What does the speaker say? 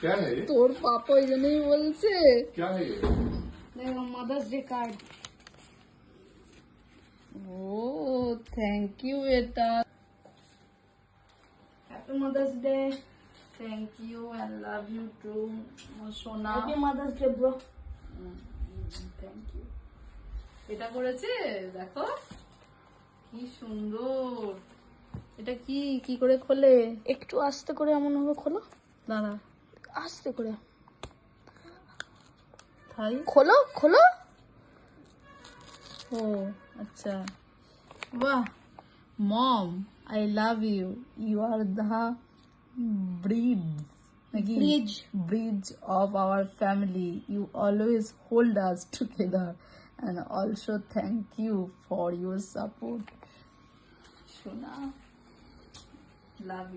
क्या है ये তোর পাপা ওই জন্যই বলছে क्या है ये দেখো মাদার্স ডে কার্ড ও থ্যাংক ইউ বেটা happy mother's day thank you and love you too সোনা happy mother's day bro thank you এটা করেছে দেখো কি সুন্দর এটা কি কি করে খোলে একটু আস্তে করে এমন ভাবে খোলো দাঁড়া আস্তে করে। খোলো খোলো। ও আচ্ছা। বাহ mom I love you you are the bridge নাকি? Bridge. Bridge of our family you always hold us together and also thank you for your support সোনা লাভ